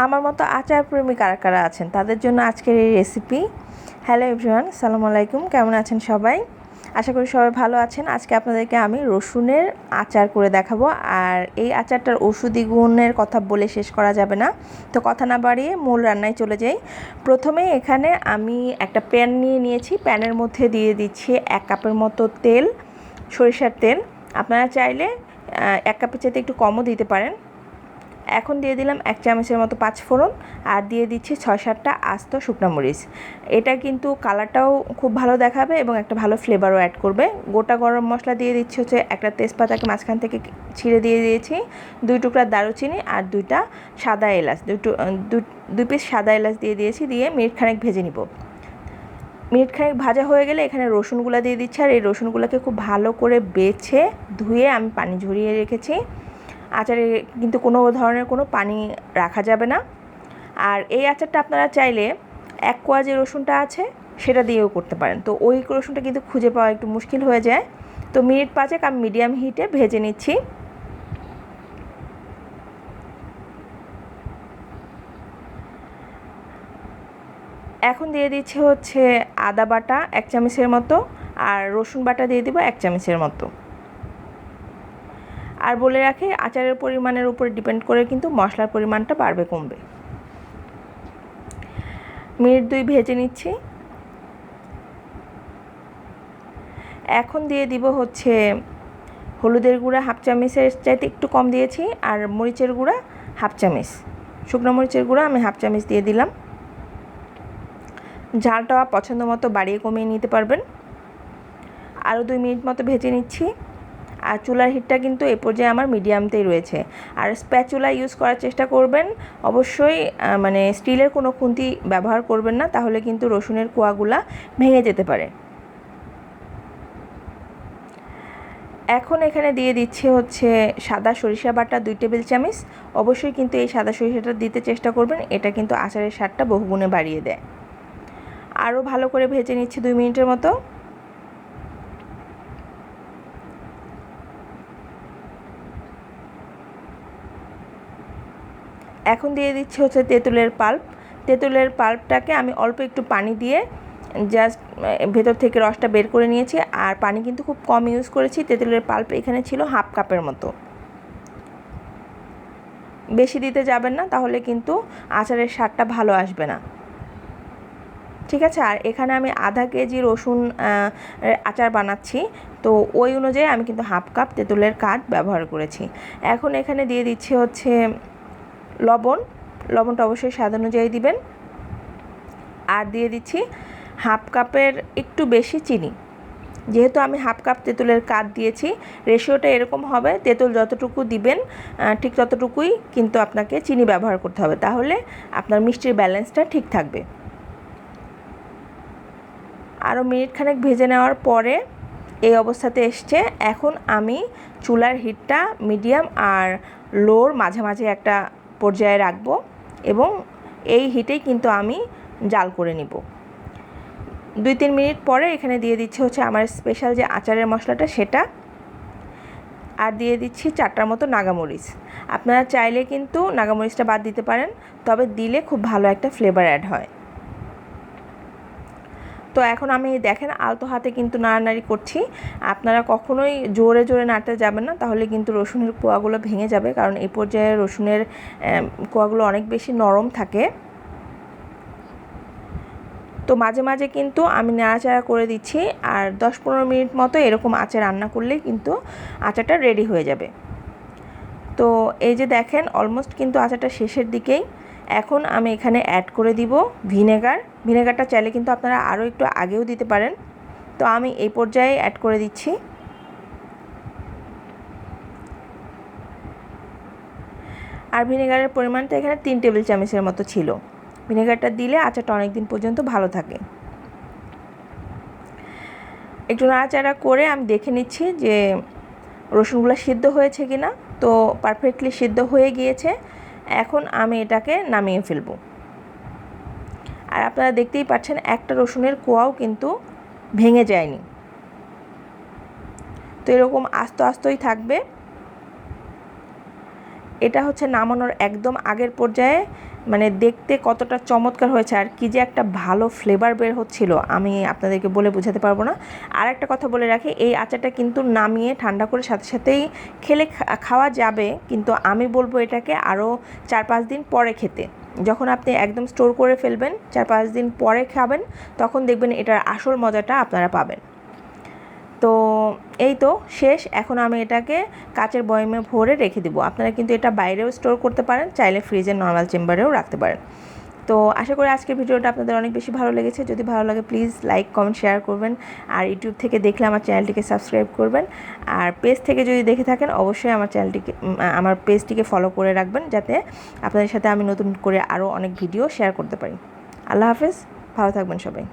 আমার মতো আচার প্রেমী কারা কারা আছেন? তাদের জন্য আজকের এই রেসিপি হ্যালো এভরিওয়ান সালামু আলাইকুম। কেমন আছেন সবাই? আশা করি সবাই ভালো আছেন। আজকে আপনাদেরকে আমি রসুনের আচার করে দেখাবো। আর এই আচারটার ওষুধি গুণের কথা বলে শেষ করা যাবে না। তো কথা না বাড়িয়ে মূল রান্নায় চলে যাই। প্রথমে এখানে আমি একটা প্যান নিয়ে নিয়েছি। প্যানের মধ্যে দিয়ে দিচ্ছি এক কাপের মতো তেল, সরিষার তেল। আপনারা চাইলে এক কাপের চাইতে একটু কমও দিতে পারেন। এখন দিয়ে দিলাম এক চামচের মতো পাঁচ ফোড়ন আর দিয়ে দিচ্ছি ছয় সাতটা আস্ত শুকনো মরিচ। এটা কিন্তু কালারটাও খুব ভালো দেখাবে এবং একটা ভালো ফ্লেভারও অ্যাড করবে। গোটা গরম মশলা দিয়ে দিচ্ছি হচ্ছে একটা তেজপাতাকে মাঝখান থেকে ছিঁড়ে দিয়ে দিয়েছি, দুই টুকরা দারুচিনি আর দুইটা সাদা এলাচ দুটো দুই পিস সাদা এলাচ দিয়ে দিয়েছি, দিয়ে মিনিট খানেক ভেজে নিব। মিনিট খানেক ভাজা হয়ে গেলে এখানে রসুনগুলো দিয়ে দিচ্ছি আর এই রসুনগুলোকে খুব ভালো করে বেছে ধুয়ে আমি পানি ঝরিয়ে রেখেছি। আচারে কিন্তু কোনো ধরনের কোনো পানি রাখা যাবে না। আর এই আচারটা আপনারা চাইলে এক কোয়া যে রসুনটা আছে, সেটা দিয়েও করতে পারেন। তো ওই রসুনটা কিন্তু খুঁজে পাওয়া একটু মুশকিল হয়ে যায়। তো মিনিট পাঁচেক আমি মিডিয়াম হিটে ভেজে নিচ্ছি। এখন দিয়ে দিচ্ছি হচ্ছে আদা বাটা এক চামচের মতো, আর রসুন বাটা দিয়ে দিব এক চামচের মতো। আর বলে রাখি, আচারের পরিমাণের উপর ডিপেন্ড করে কিন্তু মশলার পরিমাণটা বাড়বে, কমবে। মিনিট দুই ভেজে নিচ্ছি। এখন দিয়ে দিব হচ্ছে হলুদের গুঁড়া হাফ চামচের চাইতে একটু কম দিয়েছি, আর মরিচের গুঁড়া হাফ চামচ। শুকনো মরিচের গুঁড়া আমি হাফ চামচ দিয়ে দিলাম। ঝালটা পছন্দ মতো বাড়িয়ে কমিয়ে নিতে পারবেন। আরও দুই মিনিট মতো ভেজে নিচ্ছি। আর চুলার হিটটা কিন্তু এ পর্যায়ে আমার মিডিয়ামতেই রয়েছে। আর স্প্যাচুলা ইউজ করার চেষ্টা করবেন, অবশ্যই মানে স্টিলের কোনো খুন্তি ব্যবহার করবেন না, তাহলে কিন্তু রসুনের কোয়াগুলা ভেঙে যেতে পারে। এখন এখানে দিয়ে দিচ্ছে হচ্ছে সাদা সরিষা বাটা দুই টেবিল চামচ। অবশ্যই কিন্তু এই সাদা সরিষাটা দিতে চেষ্টা করবেন, এটা কিন্তু আচারের স্বাদটা বহুগুণে বাড়িয়ে দেয়। আরও ভালো করে ভেজে নিচ্ছে দুই মিনিটের মতো। এখন দিয়ে দিচ্ছি হচ্ছে তেঁতুলের পাল্প। তেঁতুলের পাল্পটাকে আমি অল্প একটু পানি দিয়ে জাস্ট ভেতর থেকে রসটা বের করে নিয়েছি। আর পানি কিন্তু খুব কম ইউজ করেছি। তেঁতুলের পাল্প এখানে ছিল হাফ কাপের মতো। বেশি দিতে যাবেন না, তাহলে কিন্তু আচারের স্বাদটা ভালো আসবে না। ঠিক আছে? আর এখানে আমি আধা কেজি রসুন আচার বানাচ্ছি। তো ওই অনুযায়ী আমি কিন্তু হাফ কাপ তেঁতুলের কাঠ ব্যবহার করেছি। এখন এখানে দিয়ে দিচ্ছি হচ্ছে লবণ, লবণটা অবশ্যই স্বাদ অনুযায়ী দিবেন। আর দিয়ে দিচ্ছি হাফ কাপের একটু বেশি চিনি। যেহেতু আমি হাফ কাপ তেঁতুলের কাঠ দিয়েছি, রেশিওটা এরকম হবে, তেঁতুল যতটুকু দিবেন ঠিক ততটুকুই কিন্তু আপনাকে চিনি ব্যবহার করতে হবে। তাহলে আপনার মিষ্টির ব্যালেন্সটা ঠিক থাকবে। আরও মিনিট খানেক ভেজে নেওয়ার পরে এই অবস্থাতে এসছে। এখন আমি চুলার হিটটা মিডিয়াম আর লোর মাঝামাঝি একটা পর্যায়ে রাখব এবং এই হিটেই কিন্তু আমি জাল করে নিব। দুই তিন মিনিট পরে এখানে দিয়ে দিচ্ছি হচ্ছে আমার স্পেশাল যে আচারের মশলাটা সেটা আর দিয়ে দিচ্ছি চারটার মতো নাগামরিচ। আপনারা চাইলে কিন্তু নাগামরিচটা বাদ দিতে পারেন, তবে দিলে খুব ভালো একটা ফ্লেভার অ্যাড হয়। তো এখন আমি দেখেন আলতো হাতে কিন্তু নাড়ানাড়ি করছি। আপনারা কখনোই জোরে জোরে নাড়তে যাবেন না, তাহলে কিন্তু রসুনের কোয়াগুলো ভেঙে যাবে, কারণ এই পর্যায়ে রসুনের কোয়াগুলো অনেক বেশি নরম থাকে। তো মাঝে মাঝে কিন্তু আমি নাড়াচাড়া করে দিচ্ছি, আর দশ পনেরো মিনিট মতো এরকম আচার রান্না করলেই কিন্তু আচারটা রেডি হয়ে যাবে। তো এই যে দেখেন অলমোস্ট কিন্তু আচারটা শেষের দিকেই। এখন আমি এখানে অ্যাড করে দিব ভিনেগার ভিনেগারটা চাইলে কিন্তু আপনারা আরও একটু আগেও দিতে পারেন। তো আমি এই পর্যায়ে অ্যাড করে দিচ্ছি। আর ভিনেগারের পরিমাণটা এখানে তিন টেবিল চামচের মতো ছিল। ভিনেগারটা দিলে আচারটা অনেক দিন পর্যন্ত ভালো থাকে। একটু নাড়াচাড়া করে আমি দেখে নিচ্ছি যে রসুনগুলো সিদ্ধ হয়েছে কি না তো পারফেক্টলি সিদ্ধ হয়ে গিয়েছে। এখন আমি এটাকে নামিয়ে ফেলব। আর আপনারা দেখতেই পাচ্ছেন একটা রসুনের কোয়াও কিন্তু ভেঙে যায়নি। তো এরকম আস্ত আস্তই থাকবে। এটা হচ্ছে নামানোর একদম আগের পর্যায়ে মানে দেখতে কতটা চমৎকার হয়েছে আর কি যে একটা ভালো ফ্লেভার বের হচ্ছিল, আমি আপনাদেরকে বলে বোঝাতে পারব না। আর একটা কথা বলে রাখি, এই আচারটা কিন্তু নামিয়ে ঠান্ডা করে সাথে সাথেই খেলে খাওয়া যাবে, কিন্তু আমি বলব এটাকে আরও চার পাঁচ দিন পরে খেতে। যখন আপনি একদম স্টোর করে ফেলবেন, চার পাঁচ দিন পরে খাবেন, তখন দেখবেন এটার আসল মজাটা আপনারা পাবেন। তো এই তো শেষ। এখন আমি এটাকে কাচের বয়মে ভরে রেখে দেবো। আপনারা কিন্তু এটা বাইরেও স্টোর করতে পারেন, চাইলে ফ্রিজের নর্মাল চেম্বারেও রাখতে পারেন। তো আশা করি আজকের ভিডিওটা আপনাদের অনেক বেশি ভালো লেগেছে। যদি ভালো লাগে প্লিজ লাইক কমেন্ট শেয়ার করবেন। আর ইউটিউব থেকে দেখলে আমার চ্যানেলটিকে সাবস্ক্রাইব করবেন। আর পেজ থেকে যদি দেখে থাকেন, অবশ্যই আমার চ্যানেলটিকে, আমার পেজটিকে ফলো করে রাখবেন, যাতে আপনাদের সাথে আমি নতুন করে আরও অনেক ভিডিও শেয়ার করতে পারি। আল্লাহ হাফেজ, ভালো থাকবেন সবাই।